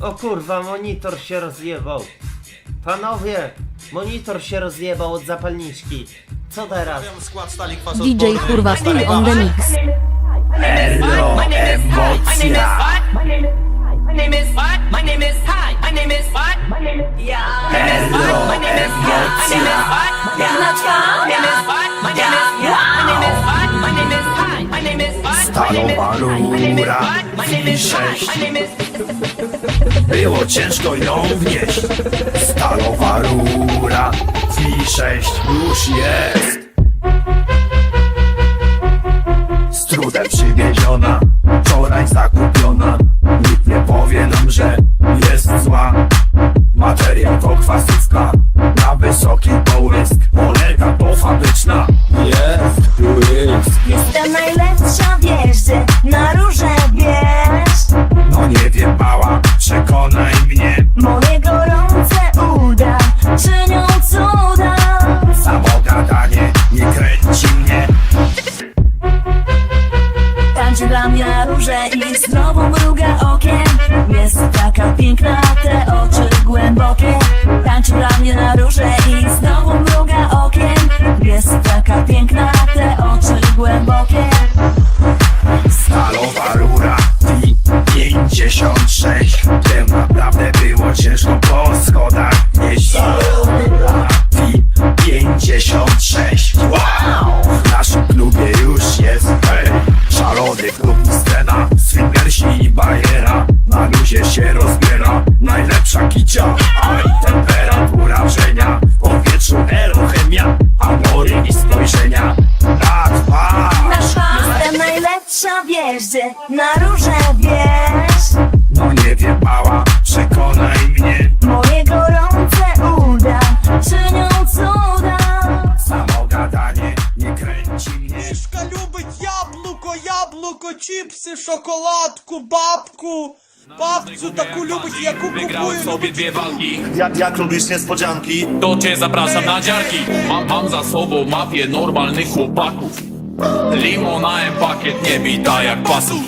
O kurwa, monitor się rozjebał. Panowie, monitor się rozjebał od zapalniczki. Co teraz? Skład stali DJ kurwa full on the mix. Hello, emocja. My name is what? My name is Hi. My name is what? My name is yeah. Hello, My name is what? My name is. My name is what? My name is. My Stalowa rura. Hi. Sześć. Było ciężko ją wnieść Stalowa rura V6 już jest Z trudem przywieziona Wczoraj zakupiona Nikt nie powie nam, że jest zła Materiał to kwasówka Na wysoki połysk głębokie Tańczy dla mnie na róże i znowu mruga okiem. Jest taka piękna, najlepsza w jeździe, na róże wiesz No nie wiem mała, przekonaj mnie Moje gorące uda czynią cuda Samo gadanie nie kręci mnie Мішка любить яблуко, яблуко, чіпси, шоколадку, бабку. Бабцю таку любить, яку Wygrałem купує. sobie dwie walki, Jak, jak lubisz niespodzianki? to cię zapraszam na dziarki Mam, mam za sobą mafię normalnych chłopaków Limonałem pakiet nie bita jak pasów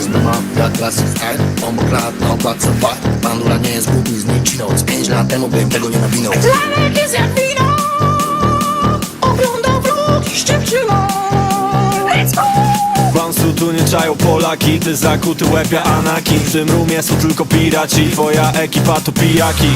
Znama jak klasyk style Obok lat na okładce fakt Bandura nie jest głupi z niczyną Z pięć lat temu bym tego nie nawinął. Planek jest jak wino Ogląda wróg i szczypczyną Let's go! Bansu tu nie czają Polaki Ty zakuty łepia Anaki. W tym rumie są tylko piraci Twoja ekipa to pijaki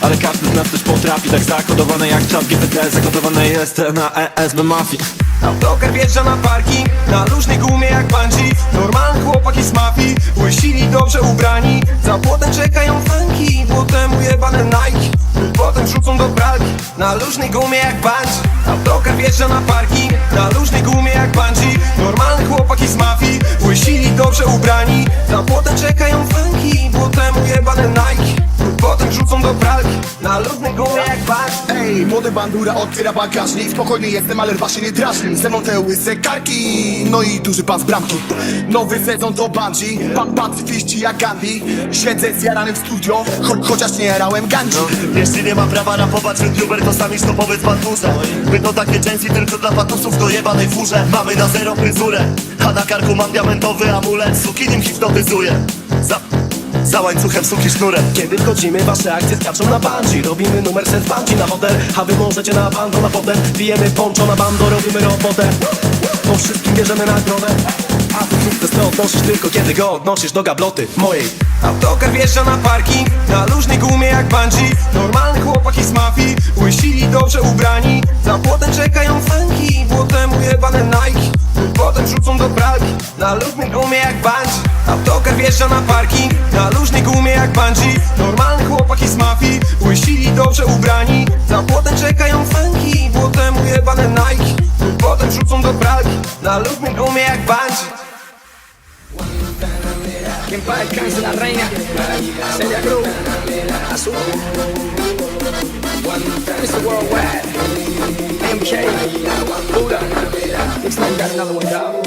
Ale każdy z nas też potrafi Tak zakodowane jak czat GPT Zakodowane jest na ESB Mafii. Autokar wjeżdża na parking, na luźnej gumie jak bungee. Normalny chłopaki z mafii, łysili dobrze ubrani. Za płotem czekają fanki, potem ujebane Nike. Potem rzucą do pralki, na luźnej gumie jak bungee. Autokar wjeżdża na parking, na luźnej gumie jak bungee. Normalny chłopaki z mafii, łysili dobrze ubrani. Za płotem czekają do pralki, na luźnej gumie jak bungee Ej, młody bandura otwiera bagażnik. Spokojny jestem, ale rwa się nie drażni. Ze mną te łyse karki No i duży pas bramki. Nowy sezon to bungee pa Pacyfiści jak Gandhi. Siedzę zjarany w studio cho Chociaż nie jarałem ganji Jeśli nie ma prawa rapować youtuber, to sami to powiedz bandurze. My to takie części tylko dla patusów do jebanej furze. Mamy na zero fryzurę, a na karku mam diamentowy amulet. Suki nim hipnotyzuje. Za... Za łańcuchem suki sznurem. Kiedy wchodzimy, wasze akcje skaczą na bungee. Robimy numer set bungee na model. A wy możecie na bando na potem. Bijemy poncho na bando, robimy robotę. Po wszystkim bierzemy nagrodę. A ty sukces to odnosisz tylko kiedy go odnosisz do gabloty mojej. Autokar wjeżdża na parking Na luźnej gumie jak bungee. Normalny chłopaki z mafii Łysili dobrze ubrani. Za płotem czekają fanki Potem ujebane Nike Potem rzucą do pralki Na luźnej gumie jak bungee. Autokar wjeżdża na parking Na luźnej gumie jak bungee. Normalny chłopaki z mafii Łysili dobrze ubrani. Za płotem czekają fanki Potem ujebane Nike. Potem rzucą do pralki Na luźnej gumie jak descanse la reina Celia Cruz Azul Mr. Worldwide MK got another one dog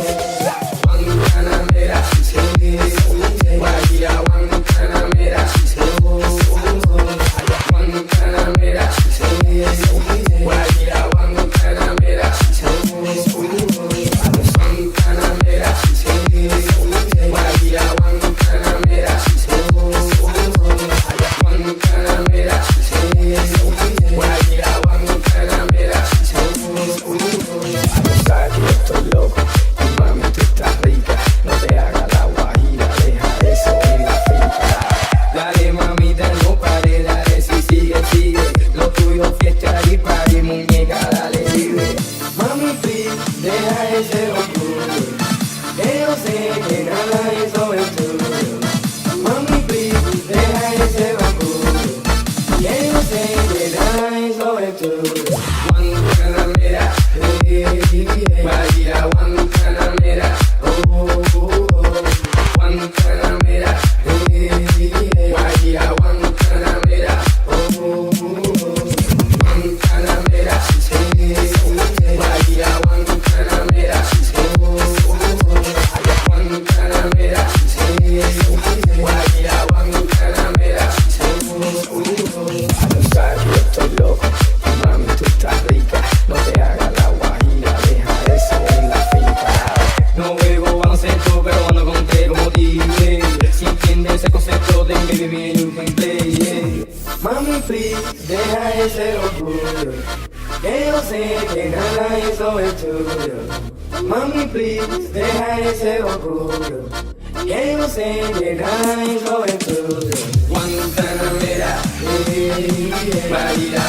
yeah.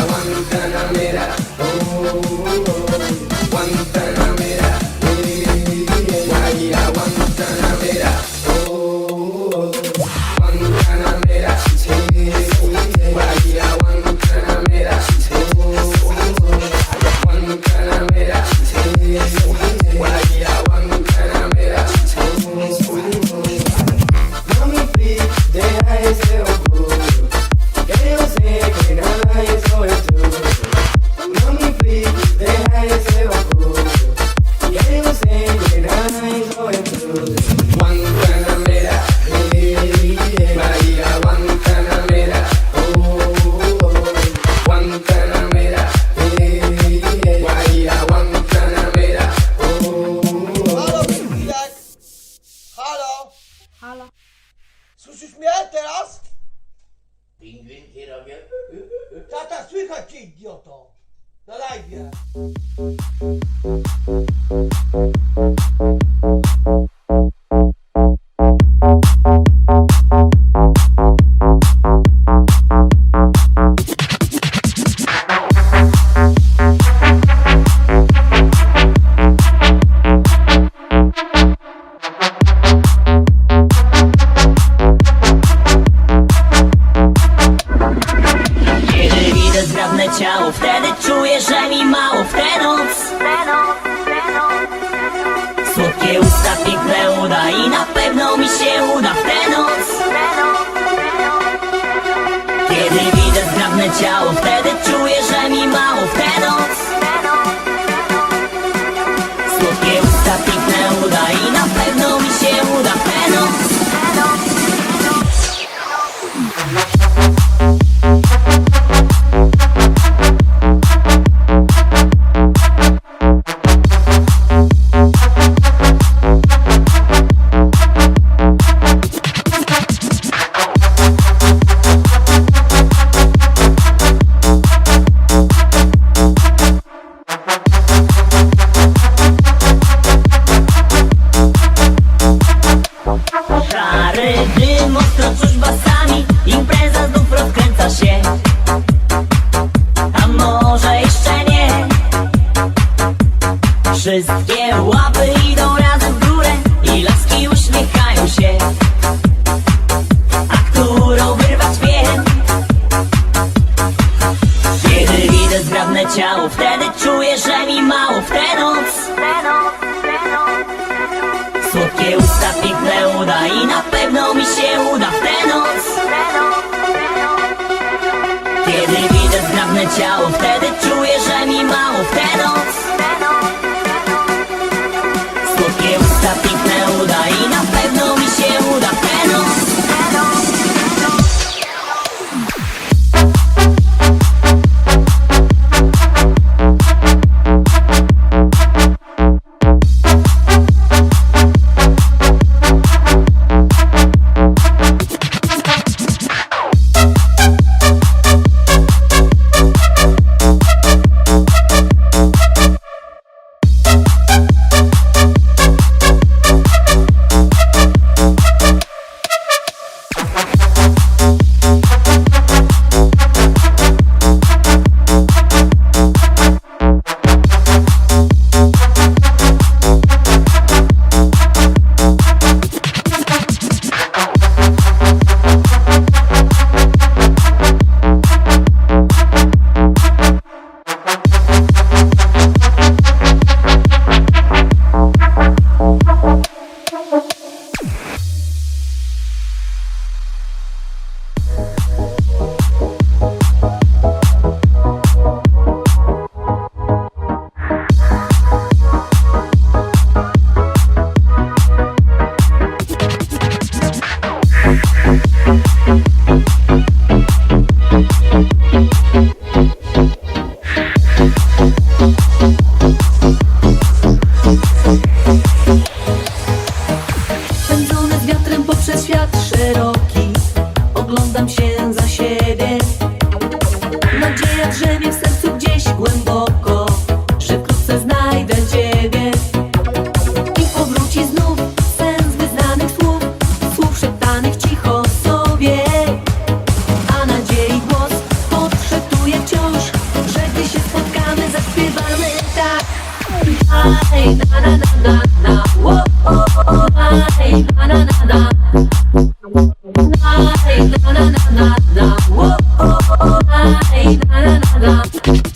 Thank you.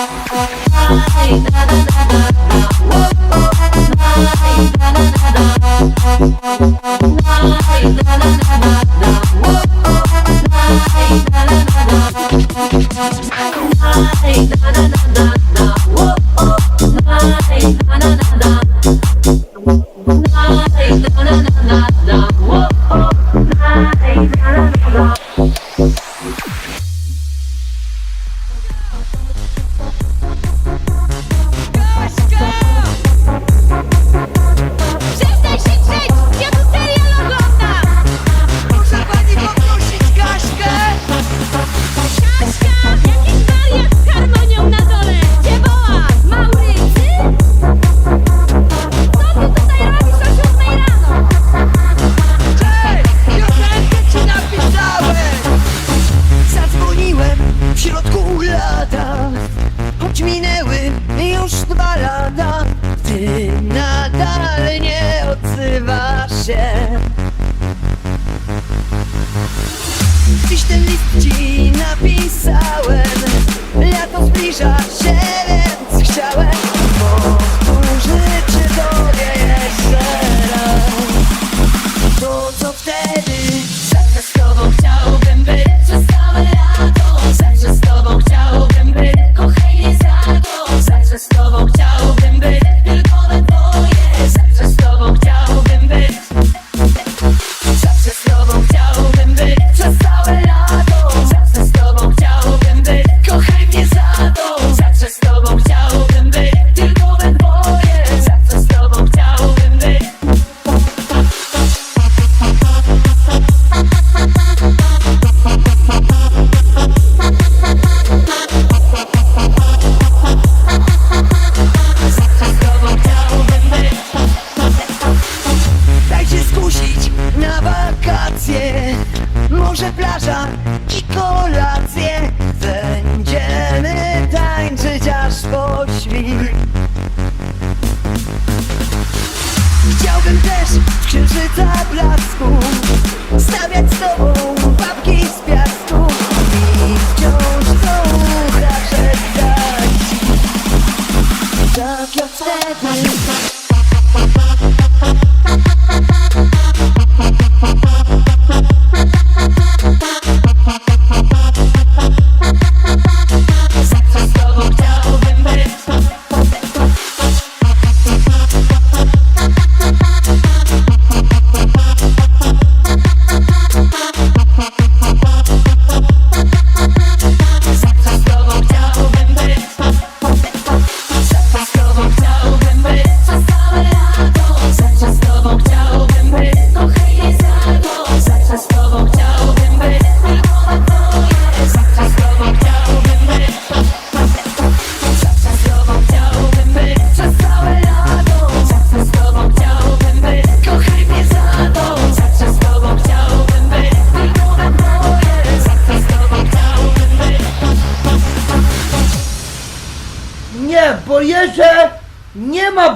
Ay, na na na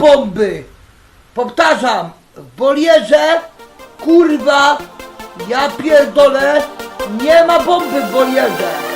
bomby! Powtarzam, w bolierze, kurwa, ja pierdolę, nie ma bomby w bolierze!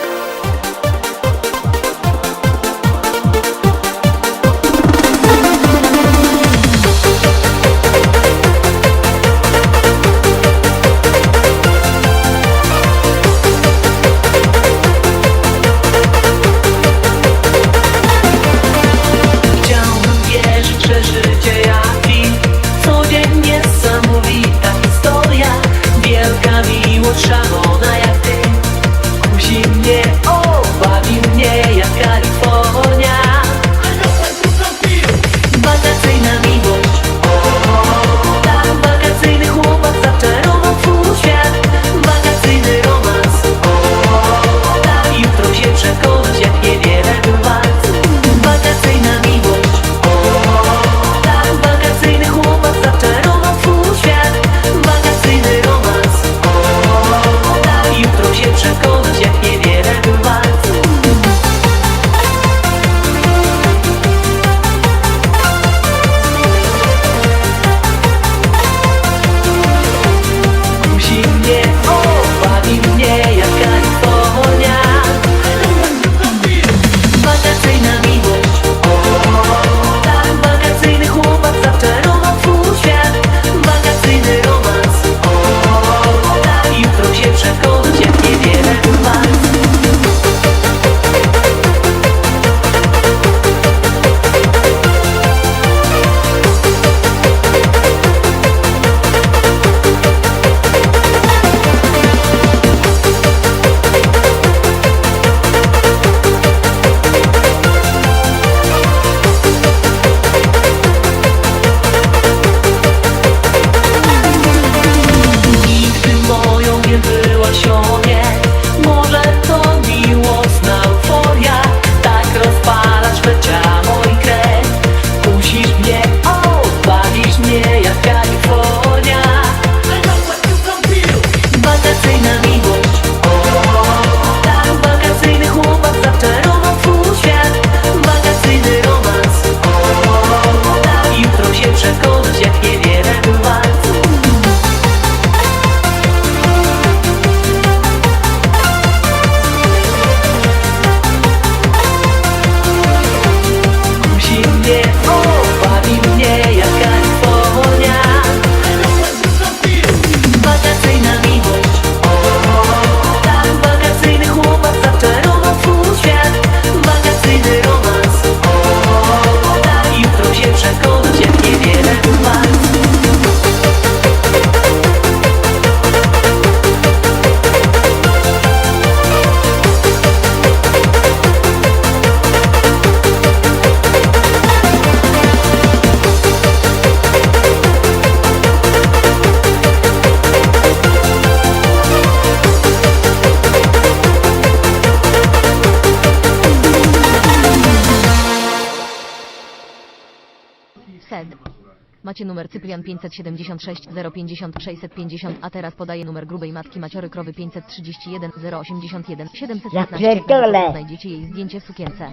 Macie numer Cyprian 576 050 650, a teraz podaję numer grubej matki Maciory Krowy 531 081 715. Znajdziecie jej zdjęcie w sukience.